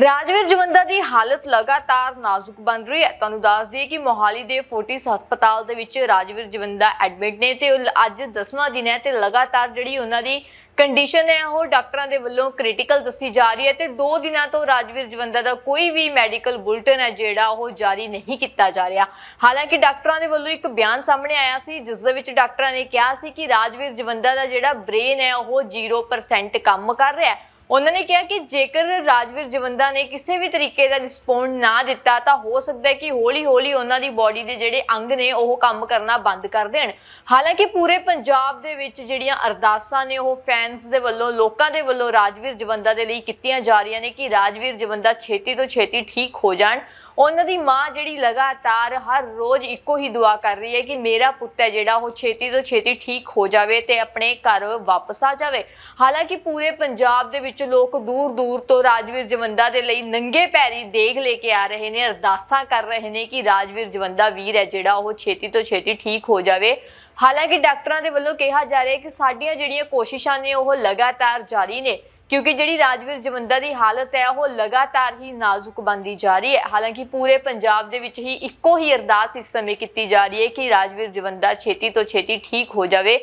ਰਾਜਵੀਰ ਜਵੰਦਾ ਦੀ ਹਾਲਤ ਲਗਾਤਾਰ ਨਾਜ਼ੁਕ ਬਣ ਰਹੀ ਹੈ। ਤੁਹਾਨੂੰ ਦੱਸ ਦਈਏ ਕਿ ਮੋਹਾਲੀ ਦੇ ਫੋਰਟਿਸ ਹਸਪਤਾਲ ਦੇ ਵਿੱਚ ਰਾਜਵੀਰ ਜਵੰਦਾ ਐਡਮਿਟ ਨੇ ਤੇ ਅੱਜ 10ਵਾਂ ਦਿਨ ਹੈ ਤੇ ਲਗਾਤਾਰ ਜਿਹੜੀ ਉਹਨਾਂ ਦੀ ਕੰਡੀਸ਼ਨ ਹੈ, ਉਹ ਡਾਕਟਰਾਂ ਦੇ ਵੱਲੋਂ ਕ੍ਰਿਟੀਕਲ ਦੱਸੀ ਜਾ ਰਹੀ ਹੈ ਤੇ 2 ਦਿਨਾਂ ਤੋਂ ਰਾਜਵੀਰ ਜਵੰਦਾ ਦਾ ਕੋਈ ਵੀ ਮੈਡੀਕਲ ਬੁਲਟਨ ਹੈ ਜਿਹੜਾ ਉਹ ਜਾਰੀ ਨਹੀਂ ਕੀਤਾ ਜਾ ਰਿਹਾ। ਹਾਲਾਂਕਿ ਡਾਕਟਰਾਂ ਦੇ ਵੱਲੋਂ ਇੱਕ ਬਿਆਨ ਸਾਹਮਣੇ ਆਇਆ ਸੀ, ਜਿਸ ਦੇ ਵਿੱਚ ਡਾਕਟਰਾਂ ਨੇ ਕਿਹਾ ਸੀ ਕਿ ਰਾਜਵੀਰ ਜਵੰਦਾ ਦਾ ਜਿਹੜਾ ਬ੍ਰੇਨ ਹੈ, ਉਹ 0% ਕੰਮ ਕਰ ਰਿਹਾ ਹੈ। ਉਹਨਾਂ ਨੇ ਕਿਹਾ ਕਿ ਜੇਕਰ ਰਾਜਵੀਰ ਜਵੰਦਾ ਨੇ ਕਿਸੇ ਵੀ ਤਰੀਕੇ ਦਾ ਰਿਸਪੌਂਡ ਨਾ ਦਿੱਤਾ, ਤਾਂ ਹੋ ਸਕਦਾ ਹੈ ਕਿ ਹੌਲੀ-ਹੌਲੀ ਉਹਨਾਂ ਦੀ ਬਾਡੀ ਦੇ ਜਿਹੜੇ ਅੰਗ ਨੇ, ਉਹ ਕੰਮ ਕਰਨਾ ਬੰਦ ਕਰ ਦੇਣ। ਹਾਲਾਂਕਿ ਪੂਰੇ ਪੰਜਾਬ ਦੇ ਵਿੱਚ ਜਿਹੜੀਆਂ ਅਰਦਾਸਾਂ ਨੇ, ਉਹ ਫੈਨਸ ਦੇ ਵੱਲੋਂ, ਲੋਕਾਂ ਦੇ ਵੱਲੋਂ ਰਾਜਵੀਰ ਜਵੰਦਾ ਦੇ ਲਈ ਕੀਤੀਆਂ ਜਾ ਰਹੀਆਂ ਨੇ ਕਿ ਰਾਜਵੀਰ ਜਵੰਦਾ ਛੇਤੀ ਤੋਂ ਛੇਤੀ ਠੀਕ ਹੋ ਜਾਣ। ਉਹਨਾਂ ਦੀ ਮਾਂ ਜਿਹੜੀ ਲਗਾਤਾਰ ਹਰ ਰੋਜ਼ ਇੱਕੋ ਹੀ ਦੁਆ ਕਰ ਰਹੀ ਹੈ ਕਿ ਮੇਰਾ ਪੁੱਤ ਹੈ ਜਿਹੜਾ ਉਹ ਛੇਤੀ ਤੋਂ ਛੇਤੀ ਠੀਕ ਹੋ ਜਾਵੇ ਤੇ ਆਪਣੇ ਘਰ ਵਾਪਸ ਆ ਜਾਵੇ। ਹਾਲਾਂਕਿ ਪੂਰੇ ਪੰਜਾਬ ਦੇ ਵਿੱਚ ਲੋਕ ਦੂਰ ਦੂਰ ਤੋਂ ਰਾਜਵੀਰ ਜਵੰਦਾ ਦੇ ਲਈ ਨੰਗੇ ਪੈਰੀ ਦੇਖ ਲੈ ਕੇ ਆ ਰਹੇ ਨੇ, ਅਰਦਾਸਾਂ ਕਰ ਰਹੇ ਨੇ ਕਿ ਰਾਜਵੀਰ ਜਵੰਦਾ ਵੀਰ ਹੈ ਜਿਹੜਾ ਉਹ ਛੇਤੀ ਤੋਂ ਛੇਤੀ ਠੀਕ ਹੋ ਜਾਵੇ। ਹਾਲਾਂਕਿ ਡਾਕਟਰਾਂ ਦੇ ਵੱਲੋਂ ਕਿਹਾ ਜਾ ਰਿਹਾ ਹੈ ਕਿ ਸਾਡੀਆਂ ਜਿਹੜੀਆਂ ਕੋਸ਼ਿਸ਼ਾਂ ਨੇ ਉਹ ਲਗਾਤਾਰ ਜਾਰੀ ਨੇ। ਕਿਉਂਕਿ ਜਿਹੜੀ ਰਾਜਵੀਰ ਜਵੰਦਾ ਦੀ ਹਾਲਤ ਹੈ, ਉਹ ਲਗਾਤਾਰ ਹੀ ਨਾਜ਼ੁਕ ਬਣਦੀ ਜਾ ਰਹੀ ਹੈ। ਹਾਲਾਂਕਿ ਪੂਰੇ ਪੰਜਾਬ ਦੇ ਵਿੱਚ ਹੀ ਇੱਕੋ ਹੀ ਅਰਦਾਸ ਇਸ ਸਮੇਂ ਕੀਤੀ ਜਾ ਰਹੀ ਹੈ ਕਿ ਰਾਜਵੀਰ ਜਵੰਦਾ ਛੇਤੀ ਤੋਂ ਛੇਤੀ ਠੀਕ ਹੋ ਜਾਵੇ।